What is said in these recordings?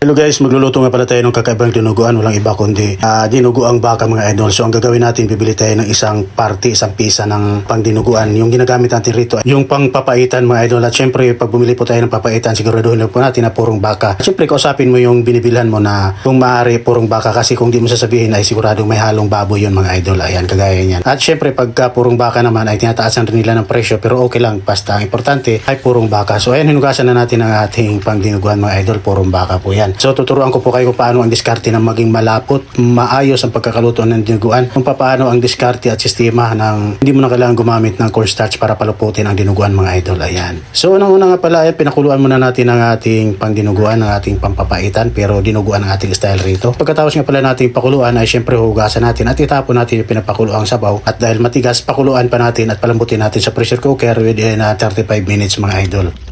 Hello guys, magluluto nga pala tayo ng kakaibang dinuguan. Walang iba kundi ah, dinuguang baka mga idol. So ang gagawin natin, bibili tayo ng isang party, isang pisa ng pang dinuguan. Yung ginagamit natin rito, yung pang papaitan mga idol. At syempre, pag bumili po tayo ng papaitan, siguraduhin po natin na purong baka. At syempre, kausapin mo yung binibilhan mo na kung maaari purong baka. Kasi kung di mo sasabihin ay siguradong may halong baboy yun mga idol. Ayan, kagaya niyan. At syempre, pagka purong baka naman ay tinataasan rin nila ng presyo. Pero okay lang, basta ang importante ay purong baka. So ayan, hinugasan na natin ang ating pang dinuguan mga idol. Purong baka po yan. So tuturuan ko po kayo paano ang diskarte ng maging malapot, maayos ang pagkakaluto ng dinuguan. Kung paano ang diskarte at sistema ng hindi mo na kailangan gumamit ng cornstarch para paluputin ang dinuguan mga idol. Ayan. So unang-una nga pala, ayan, pinakuluan muna natin ang ating pang dinuguan, ang ating pampapaitan, pero dinuguan ang ating style rito. Pagkatapos nga pala natin pakuluan ay syempre hugasan natin at itapon natin yung pinapakuluang sabaw. At dahil matigas, pakuluan pa natin at palambutin natin sa pressure cooker within uh, 35 minutes mga idol.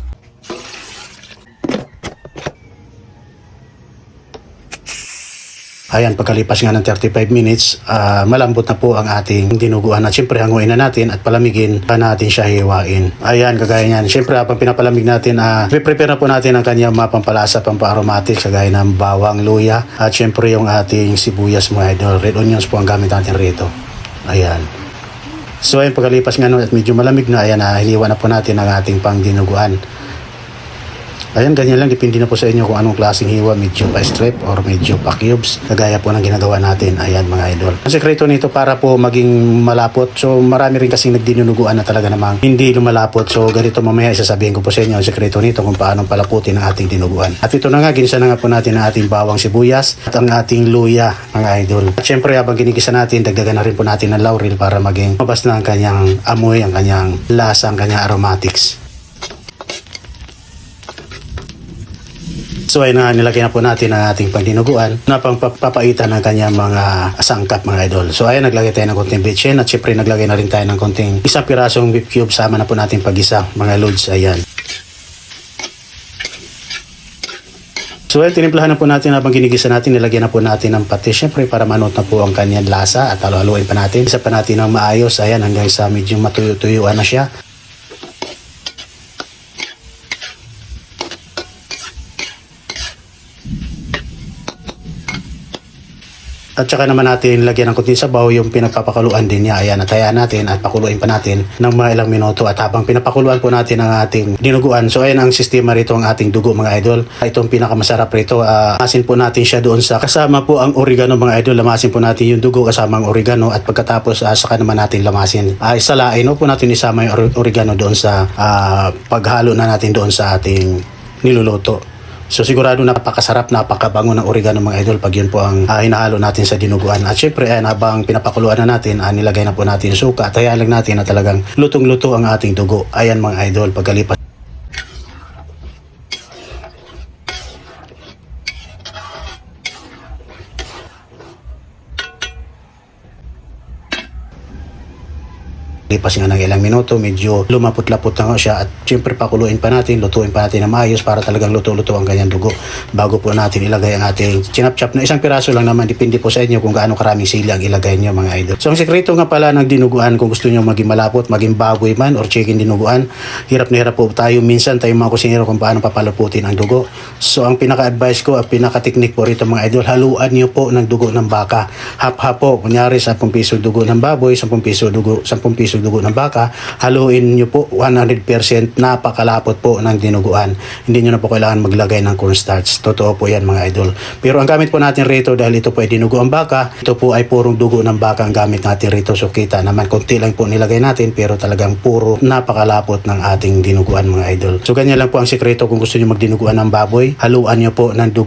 Ayan, pagkalipas nga ng 35 minutes, ah, malambot na po ang ating dinuguan. At syempre, hanguin na natin at palamigin pa natin siya hiwain. Ayan, kagaya niyan. Syempre, habang pinapalamig natin, ah, prepare na po natin ang kanyang mga pampalasa, pampa-aromatic, kagaya ng bawang, luya, at syempre yung ating sibuyas mga idol. Red onions po ang gamit natin rito. Ayan. So, ayan, pagkalipas nga nun at medyo malamig na, ayan, ah, hiniwa na po natin ang ating pang dinuguan. Ayan, ganyan lang. Depende na po sa inyo kung anong klaseng hiwa. Medyo pa strip or medyo pa cubes. Kagaya po ng ginagawa natin. Ayan mga idol. Ang sekreto nito para po maging malapot. So marami rin kasing nagdinunuguan na talaga namang hindi lumalapot. So ganito mamaya isasabihin ko po sa inyo ang sekreto nito kung paano palaputin ang ating dinuguan. At ito na nga, ginisa na nga po natin ang ating bawang sibuyas at ang ating luya mga idol. At syempre habang ginigisa natin, dagdagan na rin po natin ng laurel para maging mabas na ang kanyang amoy, ang kanyang lasa, ang kanyang aromatics. So ay na nilagay na po natin ang ating pandinuguan na pangpapaitan ng kanyang mga sangkap mga idol. So ay naglagay tayo ng konting bitchin at syempre naglagay na rin tayo ng konting isang pirasong beef cube sama na po natin pag-isa mga loads. Ayan. So ay tinimplahan na po natin habang ginigisa natin, nilagyan na po natin ng patis syempre para manot na po ang kanyang lasa at halo-haluin pa natin. Isa pa natin ng maayos, ayan hanggang sa medyo matuyo-tuyuan na siya. At saka naman natin lagyan ng kunting sabaw yung pinapapakuluan din niya. Ayan, natayaan natin at pakuluin pa natin ng mga ilang minuto. At habang pinapakuluan po natin ang ating dinuguan. So ayan ang sistema rito ang ating dugo mga idol. Ito ang pinakamasarap rito. Uh, lamasin po natin siya doon sa kasama po ang oregano mga idol. Lamasin po natin yung dugo kasama ang oregano. At pagkatapos uh, saka naman natin lamasin. Uh, isalain no, po natin isama yung ore- oregano doon sa uh, paghalo na natin doon sa ating niluluto. So sigurado napakasarap, napakabango ng oregano mga idol pag yun po ang uh, hinahalo natin sa dinuguan. At syempre ayan, habang pinapakuluan na natin, uh, nilagay na po natin suka at hayaan lang natin na talagang lutong-luto ang ating dugo. Ayan mga idol, pagkalipas Lipas nga ng ilang minuto, medyo lumapot-lapot na siya at syempre pakuluin pa natin, lutuin pa natin na maayos para talagang luto-luto ang kanyang dugo bago po natin ilagay ang ating chinap-chap na isang piraso lang naman, depende po sa inyo kung gaano karaming sili ang ilagay nyo mga idol. So ang sekreto nga pala ng dinuguan kung gusto nyo maging malapot, maging baboy man or chicken dinuguan, hirap na hirap po tayo minsan tayo mga kusinero kung paano papalaputin ang dugo. So ang pinaka-advice ko, ang pinaka-technique po rito mga idol, haluan nyo po ng dugo ng baka. Hap-hap po, kunyari 10 piso dugo ng baboy, 10 piso dugo, 10 piso dugo ng baka, haluin nyo po 100% napakalapot po ng dinuguan. Hindi nyo na po kailangan maglagay ng cornstarch. Totoo po yan mga idol. Pero ang gamit po natin rito dahil ito po ay dinugo ang baka, ito po ay purong dugo ng baka ang gamit natin rito. So kita naman, konti lang po nilagay natin pero talagang puro napakalapot ng ating dinuguan mga idol. So ganyan lang po ang sikreto kung gusto nyo magdinuguan ng baboy, haluan nyo po ng dugo